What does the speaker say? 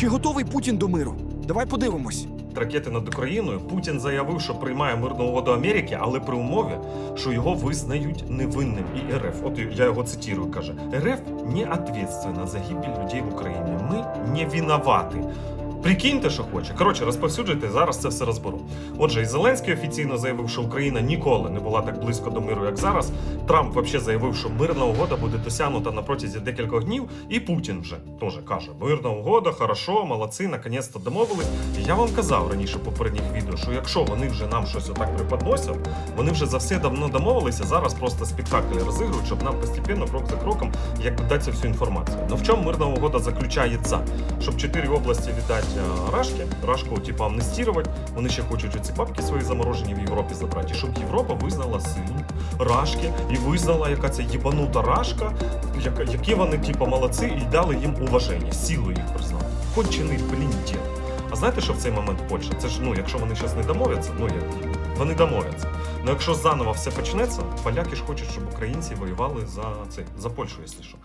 Чи готовий Путін до миру? Давай подивимось. ракети над Україною, Путін заявив, що приймає мирну угоду Америки, але при умові, що його визнають невинним і РФ. От я його цитірую, каже: РФ не відповідальна за гибель людей в Україні. Ми не винуваті. Прикиньте, що хоче. Коротше, розповсюджуйте, зараз це все розберу. Отже, і Зеленський офіційно заявив, що Україна ніколи не була так близько до миру, як зараз. Трамп взагалі заявив, що мирна угода буде досягнута на протязі декількох днів. І Путін вже теж каже: мирна угода, хорошо, молодці, наконець-то домовились. Я вам казав раніше в попередніх відео, що якщо вони вже нам щось отак преподносять, вони вже за все давно домовилися. Зараз просто спектакль розігрують, щоб нам постепенно, крок за кроком, як дати всю інформацію. Ну в чому мирна угода заключається? Щоб чотири області віддати Рашки, Рашку, типу, амнестувати. Вони ще хочуть ці бабки свої заморожені в Європі забрати, щоб Європа визнала силу Рашки і визнала, яка це їбанута Рашка, які вони, типу, молодці, і дали їм уваження, силу їх признали. Кончений блін дід. А знаєте, що в цей момент Польща? Це ж ну, якщо вони зараз не домовляться, ну як вони домовляться. Ну якщо заново все почнеться, поляки ж хочуть, щоб українці воювали за цей за Польщу, якщо що.